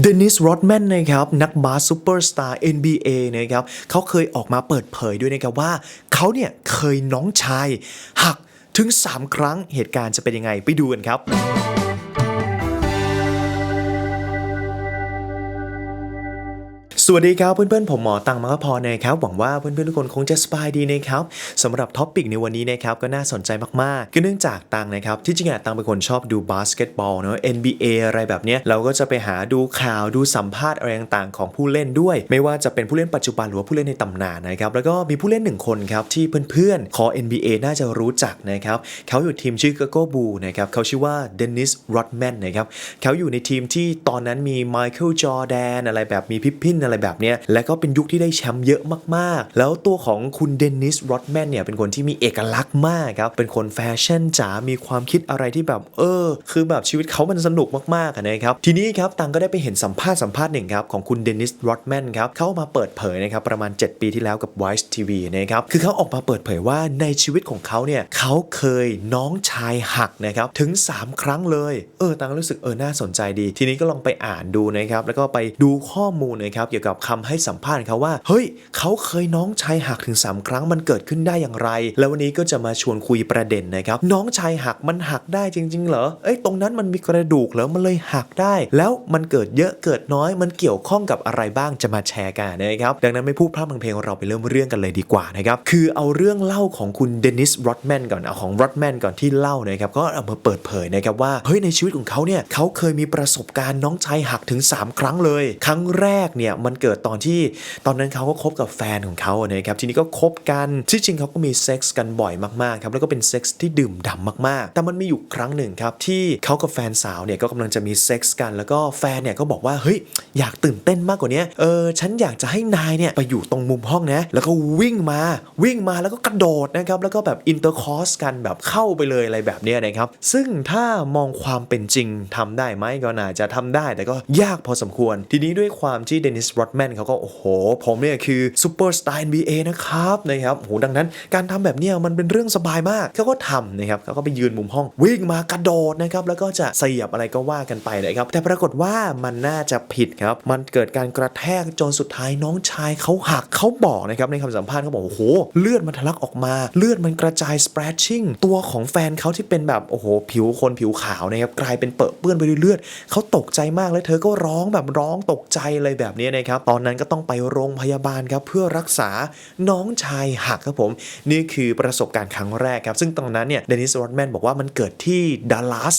เดนิสโรดแมนนะครับนักบาสซูเปอร์สตาร์ NBA นะครับเขาเคยออกมาเปิดเผยด้วยนะครับว่าเขาเนี่ยเคยน้องชาย หักถึง 3 ครั้งเหตุการณ์จะเป็นยังไงไปดูกันครับ วัสดีครับเพื่อนๆผมหมอตังมังคพรนะครับหวังว่าเพื่อนๆทุกคนคงจะสบายดีนะครับสำหรับท็อปิกในวันนี้นะครับก็น่าสนใจมากๆก็เนื่องจากตังนะครับที่จริงอะตังเป็นคนชอบดูบาสเกตบอลเนอะ NBA อะไรแบบเนี้ยเราก็จะไปหาดูข่าวดูสัมภาษณ์อะไรต่างๆของผู้เล่นด้วย ไม่ว่าจะเป็นผู้เล่นปัจจุบันหรือว่าผู้เล่นในตำนานนะครับแล้วก็มีผู้เล่นหนึ่งคนครับที่เพื่อนๆ ขอ NBA น่าจะรู้จักนะครับเขาอยู่ทีมชื่อ g ก g o b u นะครับเขาชื่อว่าเดนิสโรดแมนนะครับเขาอยู่ในทีมที่ตอนนั้นมีไมเคิลจอร์แดนอะไรแบบมีพิพพินอะไรแบบนี้และก็เป็นยุคที่ได้แชมป์เยอะมาก ๆ แล้วตัวของคุณเดนนิสโรดแมนเนี่ยเป็นคนที่มีเอกลักษณ์มากครับ เป็นคนแฟชั่นจ๋ามีความคิดอะไรที่แบบเออ คือแบบชีวิตเขามันสนุกมากๆนะครับ ทีนี้ครับตังก็ได้ไปเห็นสัมภาษณ์สัมภาษณ์หนึ่งครับ ของคุณเดนิสโรดแมนครับเขามาเปิดเผยนะครับประมาณ 7 ปีที่แล้วกับ Vice TV นะครับ คือเขาออกมาเปิดเผยว่าในชีวิตของเขาเนี่ยเขาเคยน้องชายหักนะครับถึง 3 ครั้งเลยเออตังรู้สึกเออน่าสนใจดี ทีนี้ก็ลองไปอ่านดูนะครับแล้วก็ไปดูข้อมูลนะครับเกี่ยวกับคำให้สัมภาษณ์เขาว่าเฮ้ยเขาเคยน้องชายหักถึง 3 ครั้งมันเกิดขึ้นได้อย่างไร แล้ววันนี้ก็จะมาชวนคุยประเด็นนะครับน้องชายหักมันหักได้จริง ๆ เหรอเอ้ยตรงนั้นมันมีกระดูกเหรอมันเลยหักได้ แล้วมันเกิดเยอะเกิดน้อยมันเกี่ยวข้องกับอะไรบ้างจะมาแชร์กันนะครับดังนั้นไม่พูดพร่ำทางเพลงเราไปเริ่มเรื่องกันเลยดีกว่านะครับคือเอาเรื่องเล่าของคุณเดนิสโรดแมนก่อนเอาของโรดแมนก่อนที่เล่านะครับก็เอามาเปิดเผยนะครับว่าเฮ้ยในชีวิตของเขาเนี่ยเขาเคยมีประสบการณ์น้องชายหักถึง 3 ครั้งเลย ครั้งแรกเนี่ยมันเกิดตอนที่ตอนนั้นเขาก็คบกับแฟนของเขาเนะครับทีนี้ก็คบกันที่จริงเขาก็มีเซ็กส์กันบ่อยมากๆครับแล้วก็เป็นเซ็กส์ที่ดื่มด่ำมากๆ แต่มันมีอยู่ครั้งหนึ่งครับที่เขากับแฟนสาวเนี่ยก็กำลังจะมีเซ็กส์กัน แล้วก็แฟนเนี่ยก็บอกว่าเฮ้ยอยากตื่นเต้นมากกว่านี้เออฉันอยากจะให้นายเนี่ยไปอยู่ตรงมุมห้องนะแล้วก็วิ่งมาวิ่งมาแล้วก็กระโดดนะครับแล้วก็แบบอินเตอร์คอร์สกันแบบเข้าไปเลยอะไรแบบนี้นะครับซึ่งถ้ามองความเป็นจริงทำได้ไหมก็น่าจะทำได้ แต่ก็ยากพอสมควร ทีนี้ด้วยความที่เดนิสโรดแมนเขาก็โอ้โห ผมเนี่ยคือซูเปอร์สตาร์ NBA นะครับนะครับโอ้โหดังนั้นการทำแบบเนี้ยมันเป็นเรื่องสบายมากเขาก็ทำนะครับเขาก็ไปยืนมุมห้องวิ่งมากระโดดนะครับแล้วก็จะเสียบอะไรก็ว่ากันไปนะครับแต่ปรากฏว่ามันน่าจะผิดครับมันเกิดการกระแทกจนสุดท้ายน้องชายเขาหักเขาบอกนะครับในคำสัมภาษณ์เขาบอกโอ้โหเลือดมันทะลักออกมา เลือดมันกระจาย splashing ตัวของแฟนเขาที่เป็นแบบโอ้โหผิวคนผิวขาวนะครับกลายเป็นเปอะเปื้อนไปด้วยเลือดเขาตกใจมากแล้วเธอก็ร้องแบบร้องตกใจเลยแบบนี้นะครับตอนนั้นก็ต้องไปโรงพยาบาลครับเพื่อรักษาน้องชายหักครับผม นี่คือประสบการณ์ครั้งแรกครับ ซึ่งตรงนั้นเนี่ยเดนิสโรดแมนบอกว่ามันเกิดที่ดัลลัส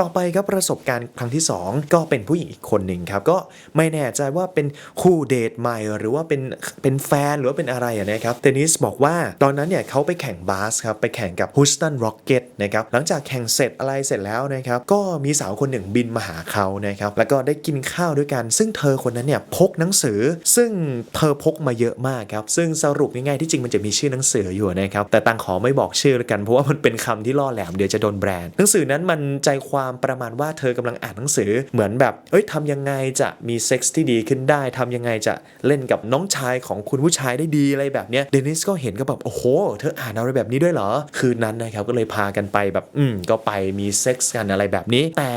ต่อไปครับประสบการณ์ครั้งที่ 2 ก็เป็นผู้หญิงอีกคนหนึ่งครับก็ไม่แน่ใจว่าเป็นคู่เดทใหม่หรือว่าเป็นเป็นแฟนหรือว่าเป็นอะไรอะนะครับเดนิสบอกว่าตอนนั้นเนี่ยเขาไปแข่งบาสครับไปแข่งกับฮูสตันร็อกเก็ตนะครับหลังจากแข่งเสร็จอะไรเสร็จแล้วนะครับก็มีสาวคนหนึ่งบินมาหาเขานะครับแล้วก็ได้กินข้าวด้วยกัน ซึ่งเธอคนนั้นเนี่ยพกหนังสือ ซึ่งเธอพกมาเยอะมากครับ ซึ่งสรุปง่ายๆที่จริงมันจะมีชื่อหนังสืออยู่นะครับ แต่ตังขอไม่บอกชื่อแล้วกันเพราะว่ามันเป็นคำที่ล่อแหลมเดี๋ยวจะโดนแบรนด์หนังสือนั้นมันใจความประมาณว่าเธอกำลังอ่านหนังสือเหมือนแบบเอ้ยทำยังไงจะมีเซ็กส์ที่ดีขึ้นได้ทำยังไงจะเล่นกับน้องชายของคุณผู้ชายได้ดีอะไรแบบเนี้ยเดนิสก็เห็นก็แบบโอ้โห เธออ่านอะไรแบบนี้ด้วยเหรอ คืนนั้นนะครับก็เลยพากันไปแบบอืมก็ไปมีเซ็กส์กันอะไรแบบนี้แต่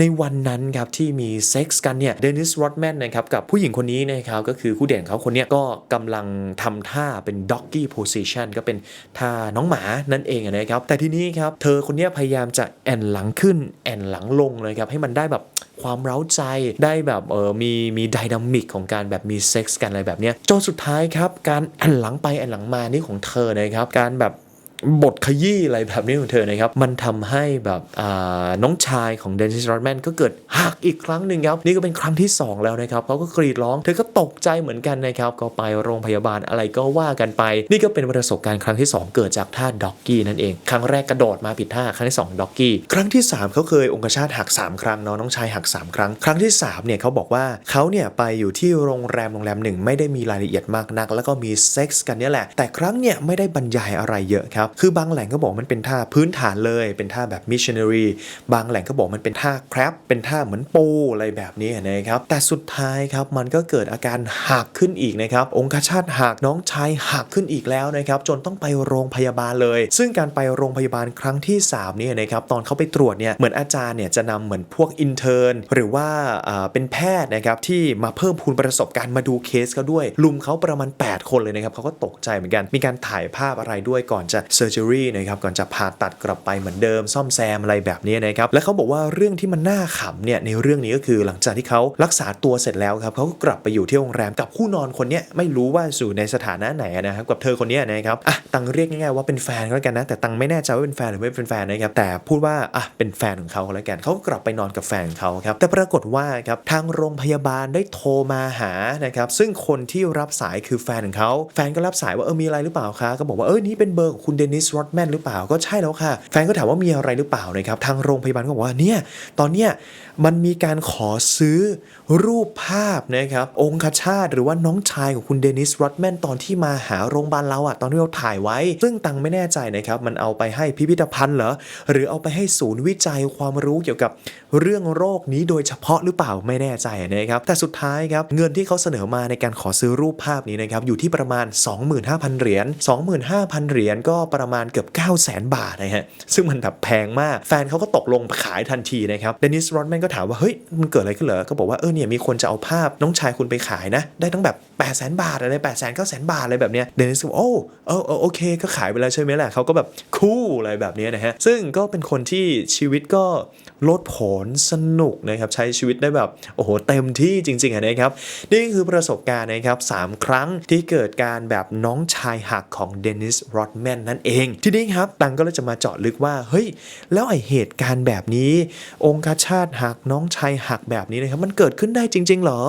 ในวันนั้นครับที่มีเซ็กส์กันเนี่ยเดนิสโรดแมนนะครับกับผู้หญิงคนนี้นะครับก็คือคู่เด่นเขาคนนี้ก็กำลังทำท่าเป็นด็อกกี้โพซิชันก็เป็นท่าน้องหมานั่นเองนะครับแต่ทีนี้ครับเธอคนนี้พยายามจะแอนหลังขึ้นแอนหลังลงเลยครับให้มันได้แบบความเร้าใจได้แบบเออมีมีไดนามิกของการแบบมีเซ็กส์กันอะไรแบบเนี้ยจนสุดท้ายครับการแอนหลังไปแอนหลังมานี่ของเธอนะครับการแบบ บทขยี้อะไรแบบนี้ของเธอนะครับ มันทำให้แบบน้องชายของเดนิสโรดแมนก็เกิดหักอีกครั้งหนึ่งครับ นี่ก็เป็นครั้งที่ 2 แล้วนะครับเขาก็กรีดร้อง เธอก็ ตกใจเหมือนกันนะครับ ก็ไปโรงพยาบาลอะไรก็ว่ากันไป นี่ก็เป็นประสบการณ์ครั้งที่ 2 เกิดจากท่าด็อกกี้นั่นเอง ครั้งแรกกระโดดมาผิดท่าครั้งที่2ด็อกกี้ครั้งที่ 3เขาเคยองคชาตหัก 3 ครั้งเนาะน้องชายหัก 3 ครั้ง ครั้งที่3เนี่ยเขาบอกว่าเขาเนี่ยไปอยู่ที่โรงแรมโรงแรมหนึ่งไม่ได้มีรายละเอียดมากนัก แล้วก็มีเซ็กส์กันเนี่ยแหละ แต่ครั้งเนี่ยไม่ได้บรรยายอะไรเยอะครับ คือบางแหล่งก็บอกมันเป็นท่าพื้นฐานเลย เป็นท่าแบบมิชชันนารีบางแหล่งก็บอกมันเป็นท่าครับเป็นท่าเหมือนปูอะไรแบบนี้นะครับแต่สุดท้ายครับมันก็เกิดอาการการหักขึ้นอีกนะครับ องคชาตหักน้องชายหักขึ้นอีกแล้วนะครับ จนต้องไปโรงพยาบาลเลย ซึ่งการไปโรงพยาบาลครั้งที่3เนี่ยนะครับตอนเขาไปตรวจเนี่ยเหมือนอาจารย์เนี่ยจะนำเหมือนพวกอินเทอร์นหรือว่าอ่าเป็นแพทย์นะครับที่มาเพิ่มพูนประสบการณ์มาดูเคสเขาด้วย ลุมเขาประมาณ 8 คนเลยนะครับเขาก็ตกใจเหมือนกัน มีการถ่ายภาพอะไรด้วยก่อนจะเซอร์เจอรี่นะครับก่อนจะผ่าตัดกลับไปเหมือนเดิม ซ่อมแซมอะไรแบบนี้นะครับและเขาบอกว่าเรื่องที่มันน่าขำเนี่ยในเรื่องนี้ก็คือหลังจากที่เขารักษาตัวเสร็จแล้วครับเขาก็กลับไปอยู่ที่โรงแรมกับคู่นอนคนเนี้ยไม่รู้ว่าสู่ในสถานะไหนนะครับกับเธอคนนี้นะครับอะตังเรียกง่ายๆว่าเป็นแฟนก็แล้วกันนะแต่ตังไม่แน่ใจว่าเป็นแฟนหรือไม่เป็นแฟนนะครับแต่พูดว่าอะเป็นแฟนของเขาแล้วกันเขากลับไปนอนกับแฟนของเขาครับแต่ปรากฏว่าครับทางโรงพยาบาลได้โทรมาหานะครับซึ่งคนที่รับสายคือแฟนของเขาแฟนก็รับสายว่าเออมีอะไรหรือเปล่าคะก็บอกว่าเออนี่เป็นเบอร์ของคุณเดนิสโรดแมนหรือเปล่าก็ใช่แล้วค่ะ แฟนก็ถามว่ามีอะไรหรือเปล่านะครับทางโรงพยาบาลก็บอกว่าเนี่ยตอนเนี้ยมันมีการขอซื้อรูปภาพนะครับองคชาตหรือว่าน้องชายของคุณเดนิสโรดแมนตอนที่มาหาโรงพยาบาลเราอะตอนที่เราถ่ายไว้ ซึ่งตังไม่แน่ใจนะครับ มันเอาไปให้พิพิธภัณฑ์เหรอ หรือเอาไปให้ศูนย์วิจัยความรู้เกี่ยวกับเรื่องโรคนี้โดยเฉพาะหรือเปล่าไม่แน่ใจนะครับ แต่สุดท้ายครับ เงินที่เขาเสนอมาในการขอซื้อรูปภาพนี้นะครับอยู่ที่ประมาณ 25,000 เหรียญ 25,000 เหรียญก็ประมาณเกือบ 900,000 บาทนะฮะซึ่งมันแบบแพงมากแฟนเขาก็ตกลงขายทันทีนะครับเดนิสโรดแมนก็ถามว่าเฮ้ยมันเกิดอะไรขึ้นเหรอก็บอกว่าเออเนี่ยมีคนจะเอาภาพน้องชายคุณไปขายายนะ ได้ตั้งแบบ800,000 บาทอะไร 8 0 0 0 0 900,000 บาทอะไรแบบเนี้ยเดนิสก็โอ้เออเออโอเคก็ขายไปแล้วใช่ไหมล่ะเขาก็แบบคูลอะไรแบบเนี้ยนะฮะ ซึ่งก็เป็นคนที่ชีวิตก็ลดผลสนุกนะครับใช้ชีวิตได้แบบโอ้โหเต็มที่จริงๆนะครับนี่คือประสบการณ์นะครับสามครั้งที่เกิดการแบบน้องชายหักของเดนิสโรดแมนนั่นเอง ทีนี้ครับตังก็เลยจะมาเจาะลึกว่าเฮ้ยแล้วไอเหตุการณ์แบบนี้ องคชาตหักน้องชายหักแบบนี้นะครับมันเกิดขึ้นได้จริง ๆ เหรอ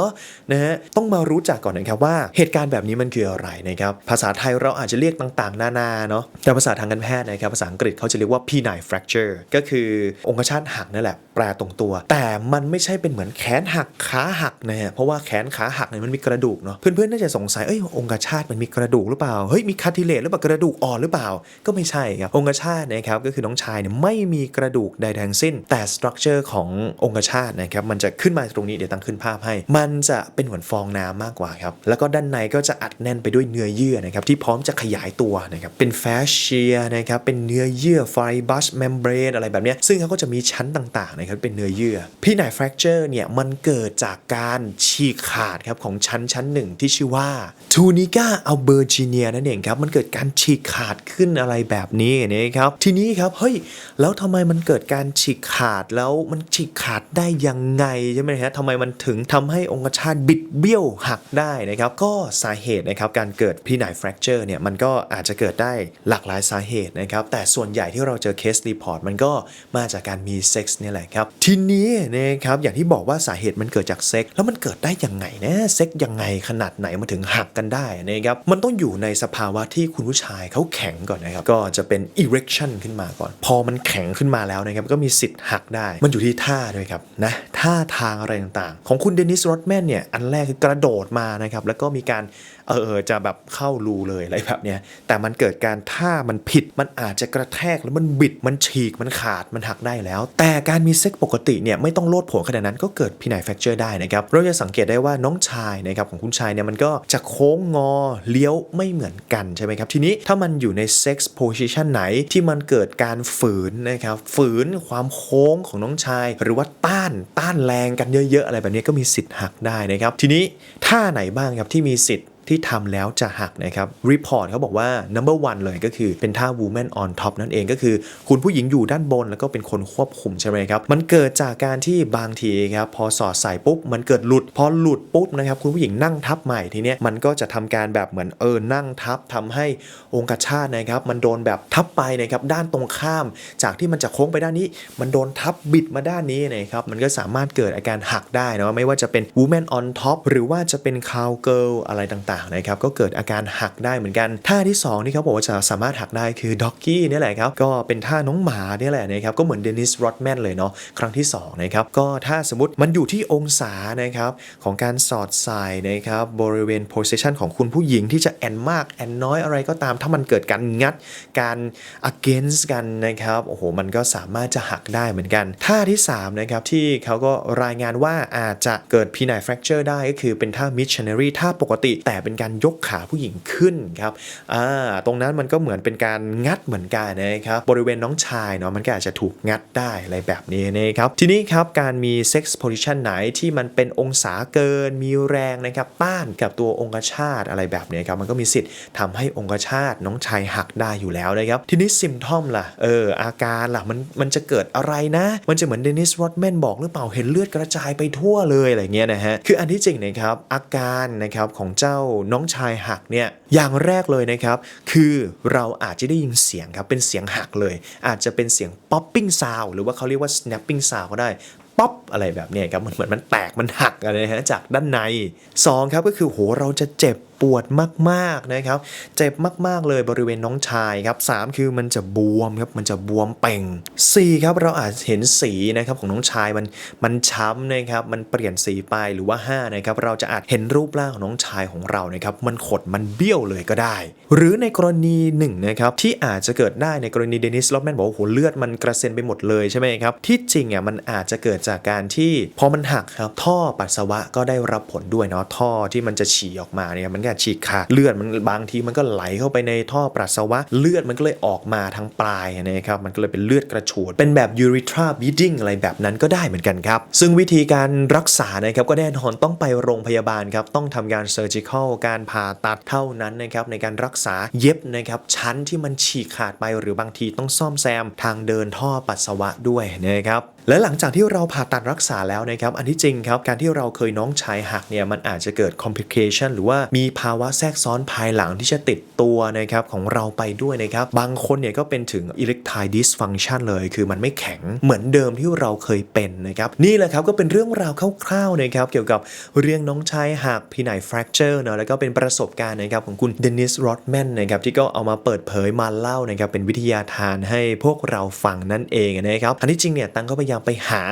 นะฮะต้องมารู้จักก่อนนะครับว่าเหตุการณ์แบบนี้มันคืออะไรนะครับภาษาไทยเราอาจจะเรียกต่างๆ นานาเนาะแต่ภาษาทางการแพทย์นะครับภาษาอังกฤษเขาจะเรียกว่า penile fracture ก็คือองคชาตหักนั่นแหละแปลตรงตัว แต่มันไม่ใช่เป็นเหมือนแขนหักขาหักนะฮะเพราะว่าแขนขาหักเนี่ยมันมีกระดูกเนาะเพื่อนๆน่าจะสงสัยเอ้ยองคชาตมันมีกระดูกหรือเปล่าเฮ้ยมีคาทิเลตหรือเปล่ากระดูกอ่อนหรือเปล่า ก็ไม่ใช่ครับองคชาตนะครับก็คือน้องชายเนี่ยไม่มีกระดูกใดทั้งสิ้น แต่สตรัคเจอร์ขององคชาตนะครับมันจะขึ้นมาตรงนี้เดี๋ยวตั้งขึ้นภาพให้ มันจะเป็นเหมือนฟอองน้ำมากกว่าครับ แล้วก็ด้านในก็จะอัดแน่นไปด้วยเนื้อเยื่อนะครับที่พร้อมจะขยายตัวนะครับเป็นแฟชเชียนะครับเป็นเนื้อเยื่อไฟบัสเมมเบรนอะไรแบบนี้ซึ่งเขาก็จะมีชั้นต่างๆนะครับเป็นเนื้อเยื่อพี่นายแฟร c เจอร์เนี่ยมันเกิดจากการฉีกขาดครับของชั้นชั้นหนึ่งที่ชื่อว่าทูนิก้าอัลเบอร์จิเนียนั่นเองครับมันเกิดการฉีกขาดขึ้นอะไรแบบนี้นะครับทีนี้ครับเฮ้ยแล้วทำไมมันเกิดการฉีกขาดแล้วมันฉีกขาดได้ยังไงใช่ไหมฮะทำไมมันถึงทำให้องคชาตบิดเบี้ยวหักได้นะครับก็สาเหตุนะครับการเกิดพี่นายแฟร c เจอร์เนี่ยมันก็อาจจะเกิดได้หลากหลายสาเหตุนะครับแต่ส่วนใหญ่ที่เราเจอเคสรีพอร์ตมันก็มาจากการมีเซ็กส์นี่แหละครับทีนี้นะครับอย่างที่บอกว่าสาเหตุมันเกิดจากเซ็กส์แล้วมันเกิดได้ยังไงนะเซ็กส์ยังไงขนาดไหนมันถึงหักกันได้นะครับมันต้องอยู่ในสภาวะที่คุณผู้ชายเขาแข็งก่อนนะครับก็จะเป็น erection ขึ้นมาก่อน พอมันแข็งขึ้นมาแล้วนะครับก็มีสิทธิ์หักได้ มันอยู่ที่ท่าด้วยครับนะท่าทางอะไรต่างๆ ของคุณเดนิสโรดแมนเนี่ยอันแรกคือกระโดดมานะครับแล้วก็มีการเออจะแบบเข้ารูเลยอะไรแบบเนี้ยแต่มันเกิดการท่ามันผิดมันอาจจะกระแทกแล้วมันบิดมันฉีกมันขาดมันหักได้แล้ว แต่การมีเซ็กปกติเนี่ยไม่ต้องโลดผนขนาดนั้นก็เกิดพินัยแฟกเจอร์ได้นะครับเราจะสังเกตได้ว่าน้องชายนะครับของคุณชายเนี่ยมันก็จะโค้งงอเลี้ยวไม่เหมือนกันใช่ไหมครับทีนี้ถ้ามันอยู่ในเซ็กซ์โพซิชันไหนที่มันเกิดการฝืนนะครับฝืนความโค้งของน้องชาย หรือว่าต้านต้านแรงกันเยอะ ๆ อะไรแบบนี้ก็มีสิทธิ์หักได้นะครับทีนี้ท่าไหนบ้างครับที่มีสิทธิ์ ที่ทำแล้วจะหักนะครับรีพอร์ตเขาบอกว่า number one เลยก็คือเป็นท่า woman on top นั่นเองก็คือ คุณผู้หญิงอยู่ด้านบนแล้วก็เป็นคนควบคุมใช่ไหมครับ มันเกิดจากการที่บางทีครับพอสอดใส่ปุ๊บ มันเกิดหลุด พอหลุดปุ๊บนะครับคุณผู้หญิงนั่งทับใหม่ทีเนี้ยมันก็จะทำการแบบเหมือนเออนั่งทับทำให้องคชาตนะครับมันโดนแบบทับไปนะครับด้านตรงข้าม จากที่มันจะโค้งไปด้านนี้ มันโดนทับบิดมาด้านนี้นะครับมันก็สามารถเกิดอาการหักได้นะไม่ว่าจะเป็น woman on top หรือว่าจะเป็น cow girl อะไรต่างต่างๆนะครับก็เกิดอาการหักได้เหมือนกัน ท่าที่สองที่เขาบอกว่าจะสามารถหักได้คือด็อกกี้นี่แหละครับก็เป็นท่าน้องหมาเนี่ยแหละนะครับก็เหมือนเดนิสโรดแมนเลยเนาะครั้งที่สองนะครับก็ถ้าสมมติมันอยู่ที่องศานะครับของการสอดใส่นะครับบริเวณ position ของคุณผู้หญิงที่จะแอนมากแอนน้อยอะไรก็ตาม ถ้ามันเกิดการงัดการ against กันนะครับโอ้โหมันก็สามารถจะหักได้เหมือนกัน ท่าที่3นะครับที่เขาก็รายงานว่าอาจจะเกิด penile fracture ได้ก็คือเป็นท่า missionary ท่าปกติแต่เป็นการยกขาผู้หญิงขึ้นครับอ่าตรงนั้นมันก็เหมือนเป็นการงัดเหมือนกันนะครับบริเวณน้องชายเนาะมันก็อาจจะถูกงัดได้อะไรแบบนี้นะครับทีนี้ครับการมี sex position ไหนที่มันเป็นองศาเกินมีแรงนะครับต้านกับตัวองคชาตอะไรแบบนี้ครับมันก็มีสิทธิ์ทำให้องคชาตน้องชายหักได้อยู่แล้วนะครับทีนี้ซิมทอมล่ะเอออาการล่ะมันมันจะเกิดอะไรนะ มันจะเหมือนเดนิสรอดแมนบอกหรือเปล่าเห็นเลือดกระจายไปทั่วเลยอะไรเงี้ยนะฮะคืออันที่จริงนะครับอาการนะครับของเจ้าน้องชายหักเนี่ยอย่างแรกเลยนะครับ คือเราอาจจะได้ยินเสียงครับเป็นเสียงหักเลย อาจจะเป็นเสียง popping sound หรือว่าเขาเรียกว่า snapping sound ก็ได้ ป๊อปอะไรแบบนี้ครับมันเหมือนมันแตกมันหักอะไรนะฮะจากด้านใน 2 ครับก็คือโหเราจะเจ็บปวดมากๆนะครับ เจ็บมากๆเลยบริเวณน้องชายครับ 3 คือมันจะบวมครับมันจะบวมเป่ง 4 ครับเราอาจเห็นสีนะครับของน้องชายมันมันช้ำนะครับมันเปลี่ยนสีไปหรือว่า5นะครับเราจะอาจเห็นรูปร่างของน้องชายของเรานะครับมันขดมันเบี้ยวเลยก็ได้ หรือในกรณีหนึ่งนะครับที่อาจจะเกิดได้ในกรณีเดนิสลอตแมนบอกว่าโหเลือดมันกระเซ็นไปหมดเลยใช่ไหมครับที่จริงอะมันอาจจะเกิดจากการที่พอมันหักครับท่อปัสสาวะก็ได้รับผลด้วยเนาะท่อที่มันจะฉี่ออกมาเนี่ยมันก็ฉีกขาดเลือดมันบางทีมันก็ไหลเข้าไปในท่อปัสสาวะเลือดมันก็เลยออกมาทางปลายนะครับมันก็เลยเป็นเลือดกระฉูดเป็นแบบ urethra bleeding อะไรแบบนั้นก็ได้เหมือนกันครับ ซึ่งวิธีการรักษานะครับก็แน่นอนต้องไปโรงพยาบาลครับต้องทำการ surgical การผ่าตัดเท่านั้นนะครับในการรักษาเย็บนะครับชั้นที่มันฉีกขาดไปหรือบางทีต้องซ่อมแซมทางเดินท่อปัสสาวะด้วยนะครับและหลังจากที่เราผ่าตัดรักษาแล้วนะครับอันที่จริงครับการที่เราเคยน้องชายหักเนี่ยมันอาจจะเกิด complication หรือว่ามีภาวะแทรกซ้อนภายหลังที่จะติดตัวนะครับของเราไปด้วยนะครับบางคนเนี่ยก็เป็นถึง erectile dysfunction เลย คือมันไม่แข็งเหมือนเดิมที่เราเคยเป็นนะครับนี่แหละครับก็เป็นเรื่องราวคร่าวๆนะครับเกี่ยวกับเรื่องน้องชายหัก penile fracture เนอะแล้วก็เป็นประสบการณ์นะครับของคุณเดนิสโรดแมนนะครับที่ก็เอามาเปิดเผยมาเล่านะครับเป็นวิทยาทานให้พวกเราฟังนั่นเองนะครับอันที่จริงเนี่ยตังก็พยายามไปหา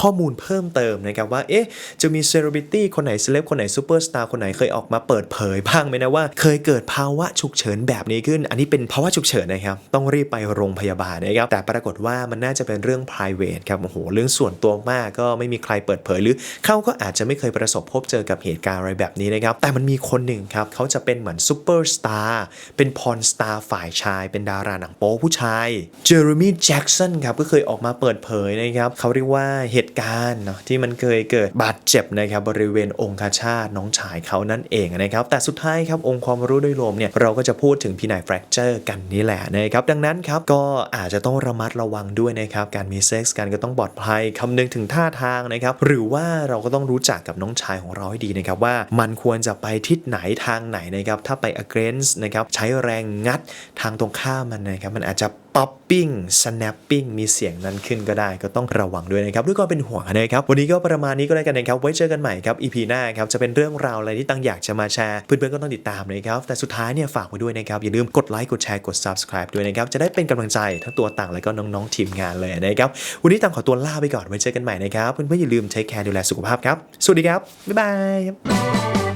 ข้อมูลเพิ่มเติมนะครับว่าเอ๊ะจะมีเซเลบริตี้คนไหนเซเลบคนไหนซูเปอร์สตาร์คนไหนเคยออกมาเปิดเผยบ้างไหมนะว่าเคยเกิดภาวะฉุกเฉินแบบนี้ขึ้น อันนี้เป็นภาวะฉุกเฉินนะครับต้องรีบไปโรงพยาบาลนะครับแต่ปรากฏว่ามันน่าจะเป็นเรื่อง private ครับโอ้โหเรื่องส่วนตัวมากก็ไม่มีใครเปิดเผยหรือเขาก็อาจจะไม่เคยประสบพบเจอกับเหตุการณ์อะไรแบบนี้นะครับแต่มันมีคนหนึ่งครับเขาจะเป็นเหมือนซูเปอร์สตาร์เป็นพรสตาร์ฝ่ายชาย เป็นดาราหนังโป๊ผู้ชายเจอร์มี่แจ็กสันครับก็เคยออกมาเปิดเผยนะครับเขาเรียกว่าเหตุการณ์เนาะที่มันเคยเกิดบาดเจ็บนะครับบริเวณองคชาตน้องชายเขานั่นเองนะครับแต่สุดท้ายครับองค์ความรู้โดยรวมเนี่ยเราก็จะพูดถึงพีนายแฟกเจอร์กันนี่แหละนะครับดังนั้นครับก็อาจจะต้องระมัดระวังด้วยนะครับการมีเซ็กส์กันก็ต้องปลอดภัยคำนึงถึงท่าทางนะครับหรือว่าเราก็ต้องรู้จักกับน้องชายของเราให้ดีนะครับว่ามันควรจะไปทิศไหนทางไหนนะครับถ้าไป against นะครับใช้แรงงัดทางตรงข้ามมันนะครับมันอาจจะ popping snapping มีเสียงนั้นขึ้นก็ได้ก็ต้องระวังด้วยนะครับด้วยก็เป็นห่วงนะครับ วันนี้ก็ประมาณนี้ก็แล้วกันนะครับ ไว้เจอกันใหม่ครับ EP หน้าครับ จะเป็นเรื่องราวอะไรที่ตั้งอยากจะมาแชร์ เพื่อนๆก็ต้องติดตามนะครับ แต่สุดท้ายเนี่ยฝากไว้ด้วยนะครับ อย่าลืมกดไลค์กดแชร์กด subscribe ด้วยนะครับ จะได้เป็นกำลังใจทั้งตัวต่างและก็น้องๆทีมงานเลยนะครับวันนี้ต่างขอตัวลาไปก่อนไว้เจอกันใหม่นะครับเพื่อนๆอย่าลืม take care ดูแลสุขภาพครับสวัสดีครับบ๊ายบาย